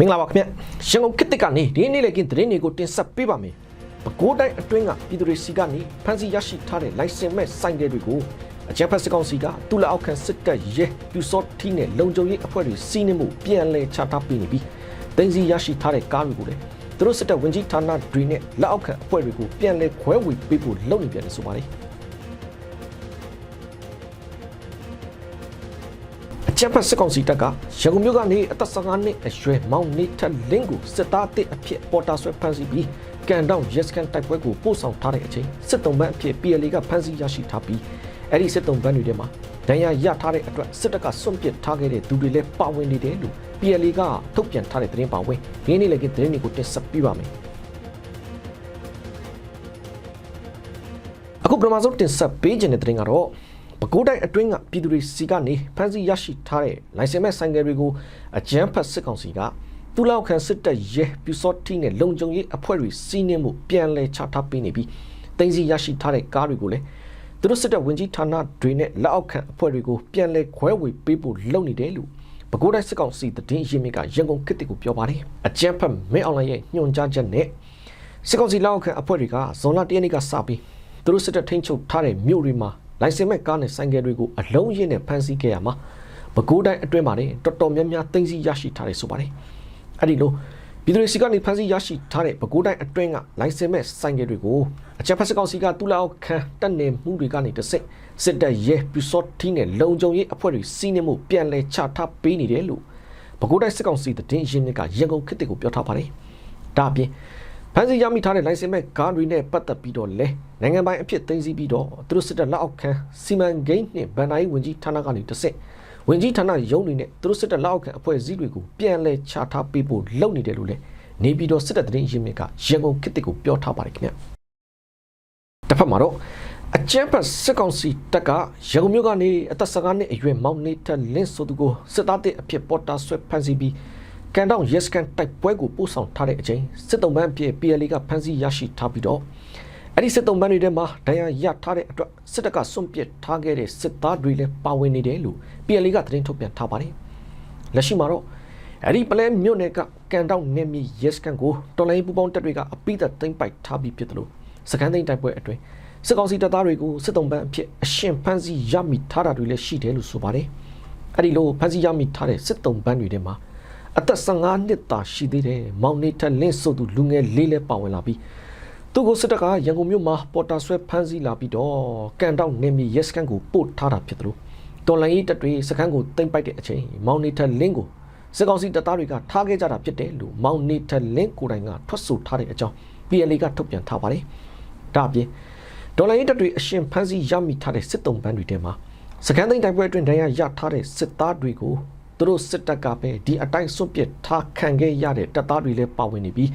မင်္ဂလာပါခင်ဗျရန်ကုန်ခေတ်တစ်ကနေဒီနေ့လေကင်းသတင်းတွေကိုတင်ဆက်ပေးပါမယ်။ပဲခူးတိုင်းအတွင်းကပြည်သူတွေစီကနေဖမ်းဆီးရရှိထားတဲ့လိုင်စင်မဲ့ဆိုင်ကယ်တွေကိုအကြမ်းဖက်စစ်ကောင်စီကတူလာအောက်ခံစစ်တပ်ရဲပြူစောထီးနဲ့လုံခြုံရေးအဖွဲ့တွေစီးနှင်းမှုပြန်လည်ချထားပေးနေပြီးတင်းစီရရှိထားတဲ့ကားတွေကိုလည်းသူတို့စစ်တပ်ဝင်ကြီးဌာနတွေနဲ့လက်အောက်ခံအဖွဲ့တွေကိုပြန်လည်ခွဲဝေပေးဖို့လုပ်နေပြန်တယ်ဆိုပါတယ်။ အကြံဖတ်စစ်ကောင်စီတပ်ကရန်ကုန်မြို့ကနေအသက်15နှစ်အရွယ်မောင်နေထက်လင်းကိုစစ်သားတစ်အဖြစ်ပေါ်တာဆွဲဖမ်းဆီးပြီးကန်တောင်ရက်စကန်တိုက်ပွဲကိုပို့ဆောင်ထားတဲ့အချိန်စစ်တုံးပန်းအဖြစ် PLA ကဖမ်းဆီးရရှိထားပြီးအဲ့ဒီစစ်တုံးပန်းတွေထဲမှာဒဏ်ရာရထားတဲ့အတွက်စစ်တပ်ကစွန့်ပစ်ထားခဲ့တဲ့သူတွေလည်းပါဝင်နေတယ်လို့ PLA ကထုတ်ပြန်ထားတဲ့သတင်းပါဝင်ဒီနေ့လည်းကသတင်းတွေကိုတင်ဆက်ပေးပါမယ်အခုပထမဆုံးတင်ဆက်ပေးခြင်းတဲ့သတင်းကတော့ ပဲခူးတိုင်းအတွင်းကပြည်သူတွေစီကနေဖမ်းဆီးရရှိထားတဲ့လိုင်စင်မဲ့ဆိုင်ကယ်တွေကိုအကြမ်းဖက်စစ်ကောင်စီကတူလောက်ခံစစ်တပ်ရဲပြူစောတိနဲ့လုံခြုံရေးအဖွဲ့တွေစီးနှင်းမှုပြန်လည်ချထားပေးနေပြီးတင်စီရရှိထားတဲ့ကားတွေကိုလည်းသူတို့စစ်တပ်ဝင်ကြီးဌာနတွေနဲ့လက်အောက်ခံအဖွဲ့တွေကိုပြန်လည်ခွဲဝေပေးဖို့လုပ်နေတယ်လို့ပဲခူးတိုင်းစစ်ကောင်စီတည်င်းရင်းမြစ်ကရန်ကုန်ခေတ်ကိုပြောပါတယ်အကြမ်းဖက်မင်းအောင်လှိုင်ရဲ့ညွှန်ကြားချက်နဲ့စစ်ကောင်စီလက်အောက်ခံအဖွဲ့တွေကဇွန်လ၁ရက်နေ့ကစပြီးသူတို့စစ်တပ်ထိန်းချုပ်ထားတဲ့မြို့တွေမှာ လိုင်စင်မဲ့ကားနဲ့ဆိုင်ကယ်တွေကိုအလုံးရင်းနဲ့ဖမ်းဆီးခဲ့ရမှာပဲခူးတိုင်းအတွင်းမှာလည်းတော်တော်များများသိမ်းဆည်းရရှိထားတယ်ဆိုပါတယ်အဲ့ဒီလိုပြည်သူတွေစီကနေဖမ်းဆီးရရှိထားတဲ့ပဲခူးတိုင်းအတွင်းကလိုင်စင်မဲ့ဆိုင်ကယ်တွေကိုအချက်ဖက်စကောင်စီကတူလာအောင်ခံတက်နေမှုတွေကနေတစ်စစ်စစ်တပ်ရဲပြူစောထီးနဲ့လုံခြုံရေးအဖွဲ့တွေစီးနှင်းမှုပြန်လဲချထားပေးနေတယ်လို့ပဲခူးတိုင်းစစ်ကောင်စီတည်င်းရင်းမြစ်ကရန်ကုန်ခေတ်ကိုပြောထားပါတယ်ဒါအပြင် ဖမ်းဆီးရမိထားတဲ့လိုင်စင်မဲ့ကားတွေနဲ့ပတ်သက်ပြီးတော့လဲနိုင်ငံပိုင်အဖြစ်သိမ်းဆည်းပြီးတော့သူတို့စစ်တပ်လက်အောက်ခံစီမံကိန်းနှင့်ဗန်နိုင်ဝင်ကြီးဌာနကနေတစ်စစ်ဝင်ကြီးဌာနရုံးတွေနဲ့သူတို့စစ်တပ်လက်အောက်ခံအဖွဲ့အစည်းတွေကိုပြန်လဲချထားပေးဖို့လုပ်နေတယ်လို့လဲနေပြည်တော်စစ်တပ်တရင်ရင်းမြစ်ကရန်ကုန်ခေတ်ကိုပြောထားပါတယ်ခင်ဗျတစ်ဖက်မှာတော့အကြမ်းဖက်စစ်ကောင်စီတပ်ကရန်ကုန်မြို့ကနေအသက်15နှစ်အရွယ်မောင်နေထလင်းဆိုသူကိုစစ်သားတဲ့အဖြစ်ပေါ်တာဆွဲဖမ်းဆီးပြီး ကန်တောင်ရက်စကန်တိုက်ပွဲကိုပို့ဆောင်ထားတဲ့အချိန်စစ်တုံးပန်းအဖြစ် PLA ကဖမ်းဆီးရရှိထားပြီးတော့အဲ့ဒီစစ်တုံးပန်းတွေထဲမှာဒဏ်ရာရထားတဲ့အတွက်စစ်တပ်ကစွန့်ပစ်ထားခဲ့တဲ့စစ်သားတွေလည်းပါဝင်နေတယ်လို့ PLA ကသတင်းထုတ်ပြန်ထားပါတယ်လက်ရှိမှာတော့အဲ့ဒီပလဲမြို့နယ်ကကန်တောင်နေမီရက်စကန်ကိုတော်လိုင်းပူပေါင်းတပ်တွေကအပိသက်သိမ့်ပိုက်ထားပြီးဖြစ်တယ်လို့စကန်သိန်းတိုက်ပွဲအတွင်းစစ်ကောင်စီတပ်သားတွေကိုစစ်တုံးပန်းအဖြစ်အရှင်ဖမ်းဆီးရမိထားတာတွေလည်းရှိတယ်လို့ဆိုပါတယ်အဲ့ဒီလိုဖမ်းဆီးရမိထားတဲ့စစ်တုံးပန်းတွေထဲမှာ အသက်15နှစ်သာရှိသေးတယ်မောင်နေထက်လင်းဆိုသူလူငယ်လေးလည်းပါဝင်လာပြီးသူကိုစစ်တပ်ကရန်ကုန်မြို့မှာပေါ်တာဆွဲဖမ်းဆီးလာပြီးတော့ကန်တောက်နေမီရက်စကန်ကိုပို့ထားတာဖြစ်တယ်လို့တော်လိုင်းရေးတပ်တွေစကန်ကိုတင်ပိုက်တဲ့အချိန်မောင်နေထက်လင်းကိုစစ်ကောင်စီတပ်သားတွေကထားခဲ့ကြတာဖြစ်တယ်လို့မောင်နေထက်လင်းကိုယ်တိုင်ကထွက်ဆိုထားတဲ့အကြောင်း PLA ကထုတ်ပြန်ထားပါတယ်ဒါအပြင်ဒေါ်လာရေးတပ်တွေအရှင်ဖမ်းဆီးရမိထားတဲ့စစ်တုံးပန်းတွေထဲမှာစကန်သိန်းတိုက်ပွဲအတွင်းဒဏ်ရာရထားတဲ့စစ်သားတွေကို သူတို့စစ်တပ်ကပဲဒီအတိုင်းစွန့်ပစ်ထားခံခဲ့ရတဲ့တပ်သားတွေလည်းပါဝင်နေပြီး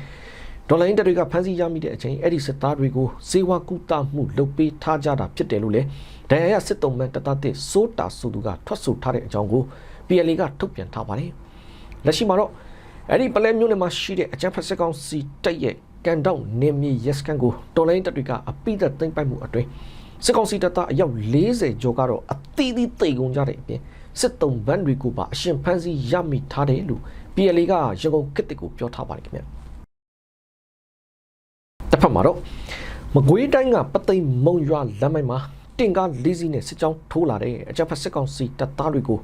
ဒေါ်လာရင်းတပ်တွေကဖမ်းဆီးရမိတဲ့အချိန်အဲ့ဒီစစ်သားတွေကိုစေဝါကူတာမှုလုပ်ပေးထားကြတာဖြစ်တယ်လို့လည်းဒဏ်ရာရစစ်တုံးမှန်တပ်သားတစ်စိုးတာဆိုသူကထွက်ဆိုထားတဲ့အကြောင်းကို PLA ကထုတ်ပြန်ထားပါတယ်လက်ရှိမှာတော့အဲ့ဒီပလဲမျိုးနယ်မှာရှိတဲ့အကြမ်းဖက်စစ်ကောင်စီတပ်ရဲ့ကန်တောက်နေမီရက်စကန်ကိုတော်လိုင်းတပ်တွေကအပိသက်သိမ့်ပိုက်မှုအတွင်းစစ်ကောင်စီတပ်သားအယောက်40ကျော်ကတော့အသီးသီးတိတ်ကုန်ကြတဲ့အပြင် စစ်တုံးဘန်းတွေကိုပါအရှင်ဖမ်းဆီးရမိထားတယ်လို့ PLA ကရန်ကုန်ခေတ်ကိုပြောထားပါတယ်ခင်ဗျတစ်ဖက်မှာတော့မကွေးတိုင်းကပသိမ်မုံရွာလမ်းမိုက်မှာတင်ကားလေးစီးနဲ့စစ်ကြောင်းထိုးလာတဲ့အကြမ်းဖက်စစ်ကောင်စီတပ်သားတွေကို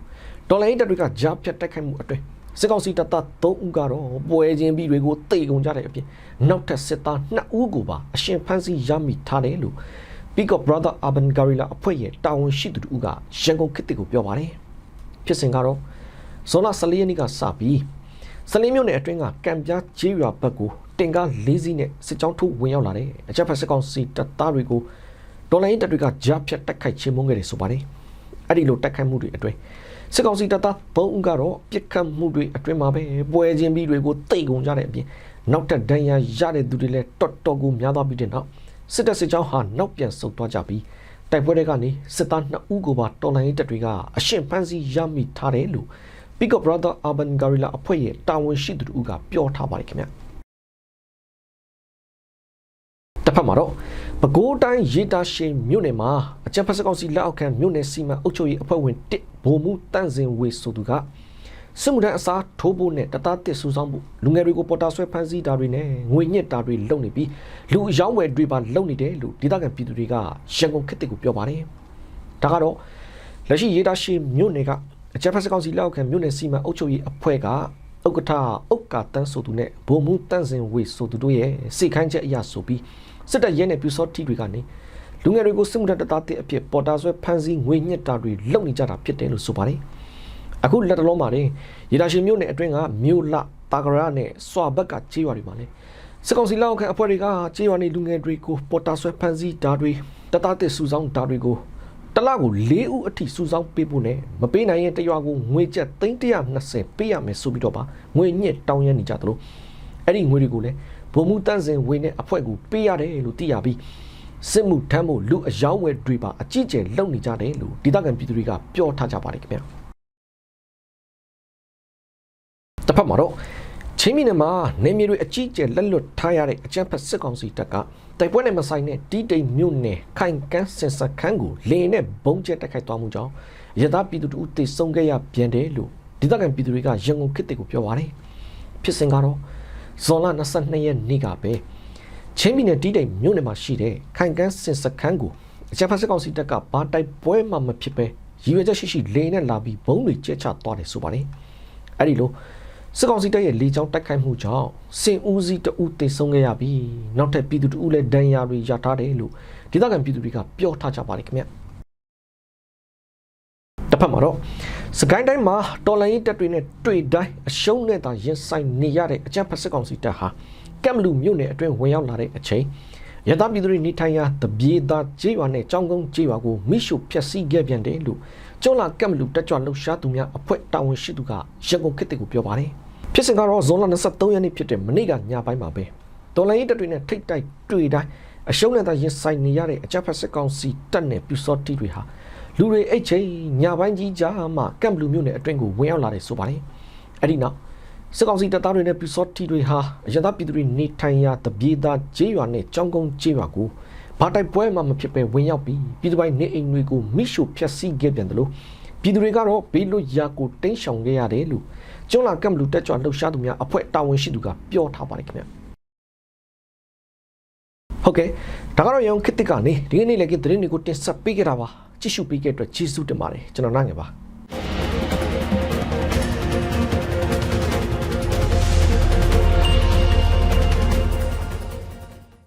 ဒေါ်လာရင်းတပ်တွေကကြားဖြတ်တိုက်ခိုက်မှုအတွင်းစစ်ကောင်စီတပ်သား3ဦးကတော့ပွဲချင်းပြီးတွေကိုတိတ်ကုန်ကြတဲ့အပြင်နောက်ထပ်စစ်သား2ဦးကိုပါအရှင်ဖမ်းဆီးရမိထားတယ်လို့ Peak of Brother Urban Guerrilla အဖွဲ့ရဲ့တာဝန်ရှိသူတို့ကရန်ကုန်ခေတ်ကိုပြောပါတယ် ဖြစ်စဉ်ကတော့ဇွန်လ14ရက်နေ့ကစပြီးစလင်းမြို့နယ်အတွင်းကကံပြားကျေးရွာဘက်ကိုတင်ကား၄စီးနဲ့စစ်ကြောင်းထုတ်ဝင်ရောက်လာတဲ့အကြမ်းဖက်စစ်ကောင်စီတပ်သားတွေကိုဒေါ်လာရင်းတပ်တွေကကြားဖြတ်တိုက်ခိုက်ချင်းမုန်းခဲ့တယ်ဆိုပါတယ်အဲ့ဒီလိုတိုက်ခိုက်မှုတွေအတွင်းစစ်ကောင်စီတပ်သားဘုံဦးကတော့ပြစ်ခတ်မှုတွေအတွင်းမှာပဲပွဲချင်းပြီးတွေကိုတိတ်ကုန်ကြတဲ့အပြင်နောက်ထပ်ဒဏ်ရာရတဲ့သူတွေလည်းတော်တော်ကိုများသွားပြီးတဲ့နောက်စစ်တပ်စစ်ကြောင်းဟာနောက်ပြန်ဆုတ်သွားကြပြီး တိုက်ပွဲတွေကနေစစ်သား2ဦးကိုပါတော်လိုင်းတပ်တွေကအရှင်ဖမ်းဆီးရမိထားတယ်လို့ Pick Up Brother Urban Guerrilla အဖွဲ့ရဲ့တာဝန်ရှိသူတို့ကပြောထားပါတယ်ခင်ဗျတစ်ဖက်မှာတော့ပဲခူးတိုင်းရေတာရှိန်မြို့နယ်မှာအကြံဖက်စကောင်စီလက်အောက်ခံမြို့နယ်စီမံအုပ်ချုပ်ရေးအဖွဲ့ဝင်တစ်ဗိုလ်မှူးတန့်စင်ဝေဆိုသူက စစ်မှုထမ်းအစားထိုးဖို့နဲ့တသားတစ်စူဆောင်းဖို့လူငယ်တွေကိုပေါ်တာဆွဲဖမ်းဆီးတာတွေနဲ့ငွေညစ်တာတွေလုပ်နေပြီးလူအယောင်းဝယ်တွေပါလုပ်နေတယ်လို့ဒေသခံပြည်သူတွေကရန်ကုန်ခေတ်တစ်ကိုပြောပါတယ်ဒါကတော့လက်ရှိရေးသားရှိမြို့နယ်ကအကြမ်းဖက်စကောင်စီလက်အောက်ခံမြို့နယ်စီမံအုပ်ချုပ်ရေးအဖွဲ့ကဥက္ကဋ္ဌဥက္ကာတန်းဆိုသူနဲ့ဗိုလ်မှူးတန်းစင်ဝေဆိုသူတို့ရဲ့စိတ်ခိုင်းချက်အရာဆိုပြီးစစ်တပ်ရဲနဲ့ပြူစောတိတွေကနေလူငယ်တွေကိုစစ်မှုထမ်းတသားတစ်အဖြစ်ပေါ်တာဆွဲဖမ်းဆီးငွေညစ်တာတွေလုပ်နေကြတာဖြစ်တယ်လို့ဆိုပါတယ် အခုလက်တလုံးမှာတင်ရေဒါရှင်မြို့နယ်အတွင်းကမြို့လတာဂရနဲ့စွာဘက်ကကြေးရွာတွေမှာလဲစစ်ကောင်စီလက်အောက်ခံအဖွဲ့တွေကကြေးရွာနေလူငယ်တွေကိုပေါ်တာဆွဲဖမ်းဆီးဓာတွေတတတစ်စုဆောင်ဓာတွေကိုတလကို၄ဦးအထိစုဆောင်ပေးဖို့နဲ့မပေးနိုင်ရင်တရွာကိုငွေကျပ်320ပေးရမယ်ဆိုပြီးတော့ပါငွေညစ်တောင်းရနေကြသလိုအဲ့ဒီငွေတွေကိုလည်းဗိုလ်မှူးတန်းစင်ဝေနဲ့အဖွဲ့ကိုပေးရတယ်လို့သိရပြီးစစ်မှုထမ်းဖို့လူအယောင်းဝယ်တွေပါအကြီးကျယ်လုပ်နေကြတယ်လို့ဒေသခံပြည်သူတွေကပြောထားကြပါတယ်ခင်ဗျာ တစ်ဖက်မှာတော့ချင်းပြည်နယ်မှာနေမြေတွေအကြီးအကျယ်လက်လွတ်ထားရတဲ့အကြမ်းဖက်စစ်ကောင်စီတပ်ကတိုက်ပွဲနဲ့မဆိုင်တဲ့တီးတိမ်မြို့နယ်ခိုင်ကန်းစင်စခန်းကိုလေနဲ့ဘုံကျက်တိုက်ခိုက်သွားမှုကြောင့်ရသပြည်သူတို့တေဆုံးခဲ့ရပြန်တယ်လို့ဒေသခံပြည်သူတွေကရန်ကုန်ခေတ်တွေကိုပြောပါတယ်ဖြစ်စဉ်ကတော့ဇွန်လ22ရက်နေ့ကပဲချင်းပြည်နယ်တီးတိမ်မြို့နယ်မှာရှိတဲ့ခိုင်ကန်းစင်စခန်းကိုအကြမ်းဖက်စစ်ကောင်စီတပ်ကဘာတိုက်ပွဲမှမဖြစ်ပဲရည်ရွယ်ချက်ရှိရှိလေနဲ့လာပြီးဘုံတွေကျက်ချသွားတယ်ဆိုပါတယ်အဲ့ဒီလို စစ်ကောင်စီတပ်ရဲ့လေကြောင်းတိုက်ခိုက်မှုကြောင့်စင်ဦးစီးတဦးတေဆုံးခဲ့ရပြီးနောက်ထပ်ပြည်သူတဦးလည်းဒဏ်ရာတွေရထားတယ်လို့ဒေသခံပြည်သူတွေကပြောထားကြပါတယ်ခင်ဗျတစ်ဖက်မှာတော့စကိုင်းတိုင်းမှာတော်လိုင်းရေးတပ်တွေနဲ့တွေ့တိုင်းအရှုံးနဲ့သာရင်ဆိုင်နေရတဲ့အကြမ်းဖက်စစ်ကောင်စီတပ်ဟာကမ်ဘလူမြို့နယ်အတွင်းဝင်ရောက်လာတဲ့အချိန်ရသပြည်သူတွေနေထိုင်ရာတပြေသားကျေးရွာနဲ့ကြောင်းကုန်းကျေးရွာကိုမိရှုဖျက်ဆီးခဲ့ပြန်တယ်လို့ကျောင်းလာကမ်ဘလူတက်ကြွလှုပ်ရှားသူများအဖွဲ့တာဝန်ရှိသူကရန်ကုန်ခေတ်တစ်ကိုပြောပါတယ် ဖြစ်စဉ်ကတော့ဇွန်လ23ရက်နေ့ဖြစ်တဲ့မနေ့ကညပိုင်းမှာပဲတော်လိုင်းရေးတပ်တွေနဲ့ထိတ်တိုက်တွေ့တိုင်းအရှုံးနဲ့သာရင်ဆိုင်နေရတဲ့အကြမ်းဖက်စစ်ကောင်စီတပ်နဲ့ပြူစောတိတွေဟာလူတွေအိတ်ချိန်ညပိုင်းကြီးကြားမှာကမ်ဘလူမြို့နယ်အတွင်းကိုဝင်ရောက်လာတယ်ဆိုပါတယ်အဲ့ဒီနောက်စစ်ကောင်စီတပ်သားတွေနဲ့ပြူစောတိတွေဟာအရသာပြည်သူတွေနေထိုင်ရာတပြေသားကျေးရွာနဲ့ကြောင်းကုန်းကျေးရွာကိုဘာတိုက်ပွဲမှမဖြစ်ပဲဝင်ရောက်ပြီးပြည်သူပိုင်းနေအိမ်တွေကိုမိရှုဖျက်ဆီးခဲ့ပြန်တယ်လို့ပြည်သူတွေကတော့ဘေးလွတ်ရာကိုတင်းရှောင်ခဲ့ရတယ်လို့ ကျွန်းလာကမ်ဘလူတက်ကြွလှုပ်ရှားသူများအဖွဲ့တာဝန်ရှိသူကပြောထားပါတယ်ခင်ဗျဟုတ်ကဲ့ဒါကတော့ရောင်ခစ်တစ်ကနေဒီကနေ့လည်းကသတင်းတွေကိုတင်ဆက်ပေးခဲ့တာပါကြည့်ရှုပေးခဲ့တဲ့အတွက်ကျေးဇူးတင်ပါတယ်ကျွန်တော်နိုင်ငယ်ပါ